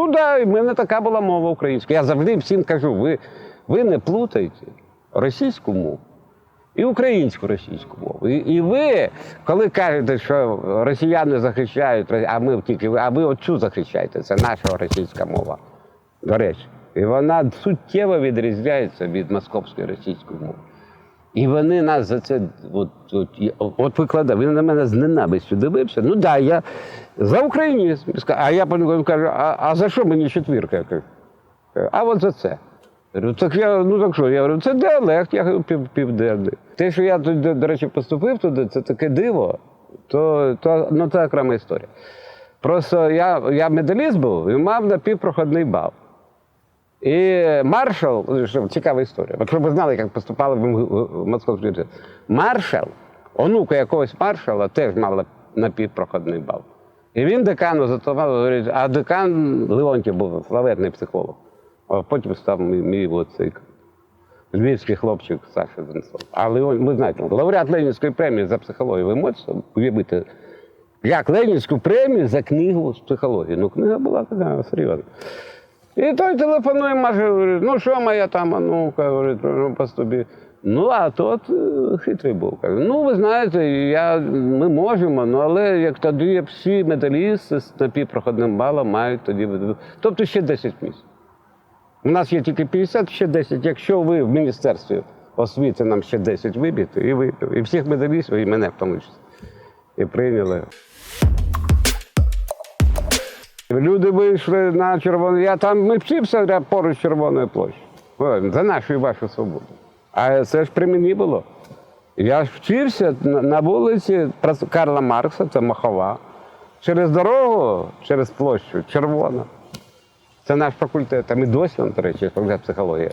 Ну да, в мене така була мова українська. Я завжди всім кажу, ви, ви не плутайте російську мову і українську російську мову. І, і ви, коли кажете, що росіяни захищають, а ми тільки а ви оцю захищаєте, це наша російська мова. До речі. І вона суттєво відрізняється від московської російської мови. І вони нас за це от, от, от викладали. Він на мене з ненавистю дивився. Ну да, я за українізм. А я потім кажу, а, а за що мені четвірка? Я кажу, а от за це. Я говорю, так я, ну так що, я говорю, це діалект, я говорю, пів, південний. Те, що я тут, до речі, поступив туди, це таке диво, то, то ну, це окрема історія. Просто я, я медаліст був і мав напівпроходний бал. І маршал, цікава історія. От ви знали, як поступали в Московський університет. Маршал, онука якогось маршала, теж мав напівпроходний бал. І він декану зателефонував, говорить, а декан Леонтів був славетний психолог. А потім став мій, мій оцей львівський хлопчик Саша Денцов. А Леон, ви знаєте, лауреат Ленінської премії за психологію. Ви можете уявити, як Ленінську премію за книгу з психології. Ну, книга була така серйозна. І той телефонує Маша, говорить, ну що моя там онука, говорить, ну по тобі. Ну, а тот е, хитрий був. Каже, ну, ви знаєте, я, ми можемо, ну але як тоді всі медалісти з напівпроходним балом мають тоді. Тобто ще 10 місць. У нас є тільки 50, ще 10. Якщо ви в міністерстві освіти нам ще 10 виб'єте, і ви, і всіх медалістів, і мене в тому числі. І прийняли. Люди вийшли на червону. Я там ми вчився поруч площею. Ой, За нашу і вашу свободу. А це ж при мені було. Я ж вчився на, вулиці Карла Маркса, це Махова. Через дорогу, через площу, червона. Це наш факультет. Там і досі, до речі, факультет психології.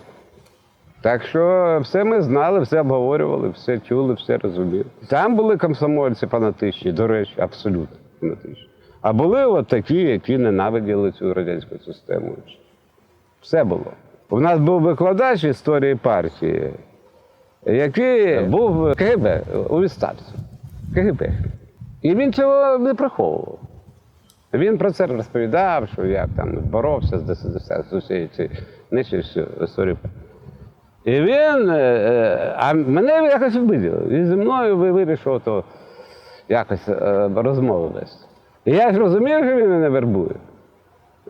Так що все ми знали, все обговорювали, все чули, все розуміли. Там були комсомольці фанатичні, до речі, абсолютно фанатичні. А були от такі, які ненавиділи цю радянську систему. Все було. У нас був викладач історії партії, який був КГБ у відставці. КГБ. І він цього не приховував. Він про це розповідав, що як там боровся з ДСДС, з усією цією нечистю історією. І він, е, е, а мене якось виділив. І зі мною вирішив то якось е, розмову вести. І я ж розумів, що він мене вербує.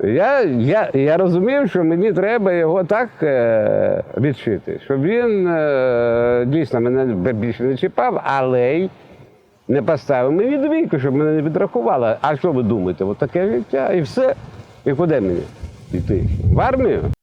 Я, я, я розумів, що мені треба його так е, відшити, щоб він е, дійсно мене більше не чіпав, але й не поставив мені двійку, щоб мене не відрахували. А що ви думаєте? От життя і все. І куди мені йти? В армію?